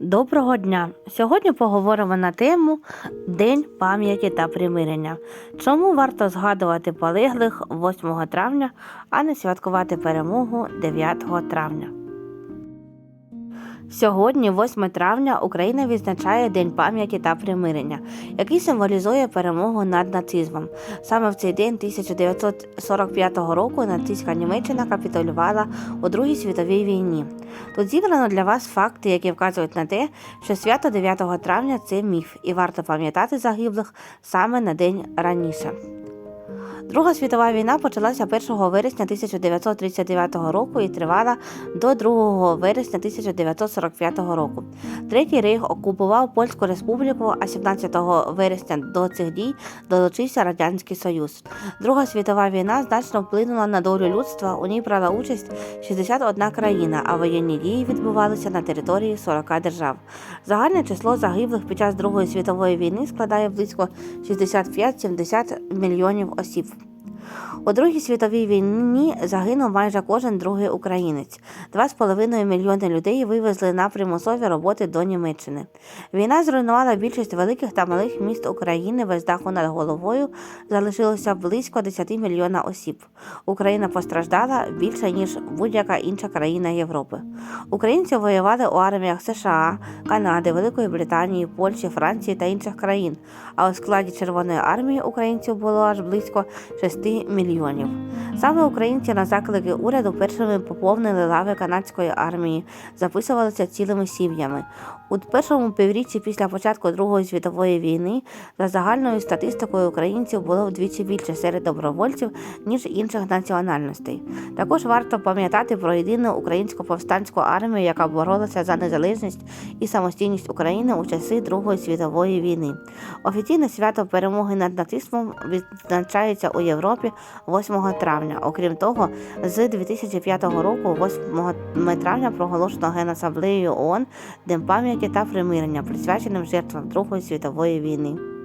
Доброго дня! Сьогодні поговоримо на тему День пам'яті та примирення. Чому варто згадувати полеглих 8 травня, а не святкувати перемогу 9 травня? Сьогодні, 8 травня, Україна відзначає День пам'яті та примирення, який символізує перемогу над нацизмом. Саме в цей день 1945 року нацистська Німеччина капітулювала у Другій світовій війні. Тут зібрано для вас факти, які вказують на те, що свято 9 травня це міф, і варто пам'ятати загиблих саме на день раніше. Друга світова війна почалася 1 вересня 1939 року і тривала до 2 вересня 1945 року. Третій рейх окупував Польську республіку, а 17 вересня до цих дій долучився Радянський Союз. Друга світова війна значно вплинула на долю людства. У ній брала участь 61 країна, а воєнні дії відбувалися на території 40 держав. Загальне число загиблих під час Другої світової війни складає близько 65-70 мільйонів осіб. У Другій світовій війні загинув майже кожен другий українець. 2,5 мільйони людей вивезли на примусові роботи до Німеччини. Війна зруйнувала більшість великих та малих міст України без даху над головою. Залишилося близько 10 мільйона осіб. Україна постраждала більше ніж будь-яка інша країна Європи. Українці воювали у арміях США, Канади, Великої Британії, Польщі, Франції та інших країн. А у складі Червоної армії українців було аж близько 6 мільйонів. Саме українці на заклики уряду першими поповнили лави канадської армії, записувалися цілими сім'ями. У першому півріччі після початку Другої світової війни за загальною статистикою українців було вдвічі більше серед добровольців, ніж інших національностей. Також варто пам'ятати про єдину українську повстанську армію, яка боролася за незалежність і самостійність України у часи Другої світової війни. Офіційне свято перемоги над нацизмом відзначається у Європі 8 травня. Окрім того, з 2005 року, 8 травня, проголошено Генасамблеєю ООН Днем пам'яті та примирення, присвяченим жертвам Другої світової війни.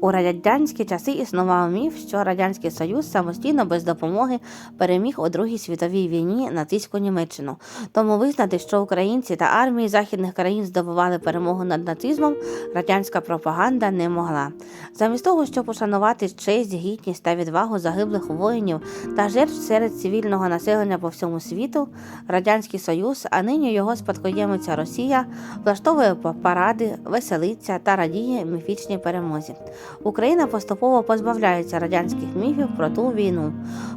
У радянські часи існував міф, що Радянський Союз самостійно без допомоги переміг у Другій світовій війні нацистську Німеччину. Тому визнати, що українці та армії західних країн здобували перемогу над нацизмом, радянська пропаганда не могла. Замість того, щоб ушанувати честь, гідність та відвагу загиблих воїнів та жертв серед цивільного населення по всьому світу, Радянський Союз, а нині його спадкоємиця Росія, влаштовує паради, веселиться та радіє міфічній перемозі. Україна поступово позбавляється радянських міфів про ту війну.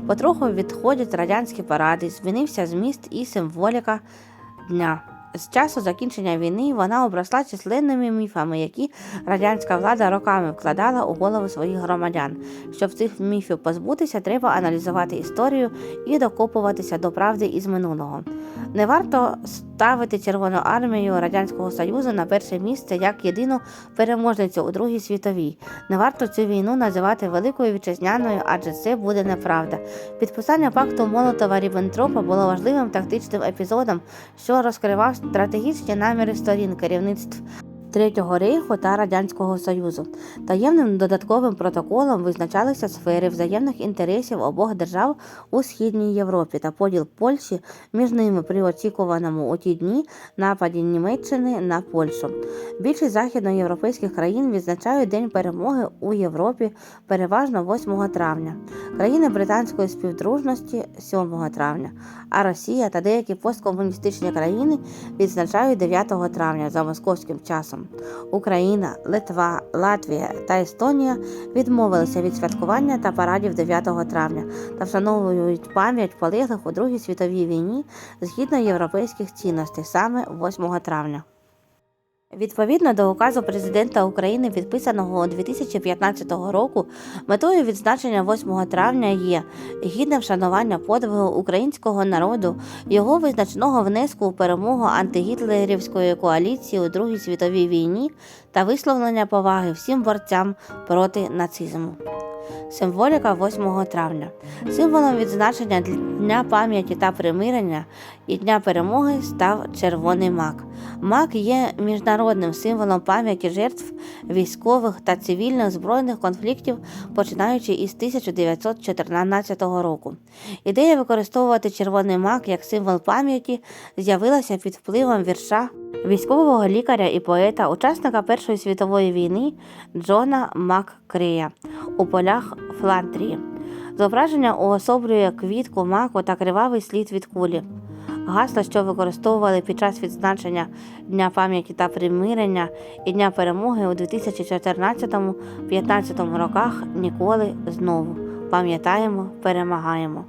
Потроху відходять радянські паради, змінився зміст і символіка дня. З часу закінчення війни вона обросла численними міфами, які радянська влада роками вкладала у голови своїх громадян. Щоб цих міфів позбутися, треба аналізувати історію і докопуватися до правди із минулого. Не варто ставити Червону армію Радянського Союзу на перше місце як єдину переможницю у Другій світовій. Не варто цю війну називати Великою вітчизняною, адже це буде неправда. Підписання пакту Молотова Ріббентропа було важливим тактичним епізодом, що розкривав стратегічні наміри сторін керівництв. Третього рейху та радянського союзу таємним додатковим протоколом визначалися сфери взаємних інтересів обох держав у східній Європі та поділ Польщі між ними при очікуваному у ті дні нападі Німеччини на Польщу. Більшість західноєвропейських країн відзначають День перемоги у Європі переважно 8 травня, країни британської співдружності 7 травня, а Росія та деякі посткомуністичні країни відзначають 9 травня за московським часом. Україна, Литва, Латвія та Естонія відмовилися від святкування та парадів 9 травня та вшановують пам'ять полеглих у Другій світовій війні згідно європейських цінностей саме 8 травня. Відповідно до указу президента України, підписаного 2015 року, метою відзначення 8 травня є гідне вшанування подвигу українського народу, його визначного внеску у перемогу антигітлерівської коаліції у Другій світовій війні та висловлення поваги всім борцям проти нацизму. Символіка 8 травня. Символом відзначення Дня пам'яті та примирення і Дня перемоги став червоний мак. Мак є міжнародним символом пам'яті жертв військових та цивільних збройних конфліктів, починаючи із 1914 року. Ідея використовувати червоний мак як символ пам'яті з'явилася під впливом вірша військового лікаря і поета, учасника Першої світової війни Джона Маккрея у полях Фландрії. Зображення уособлює квітку маку та кривавий слід від кулі. Гасло, що використовували під час відзначення Дня пам'яті та примирення і Дня перемоги у 2014-2015 роках ніколи знову. Пам'ятаємо, перемагаємо.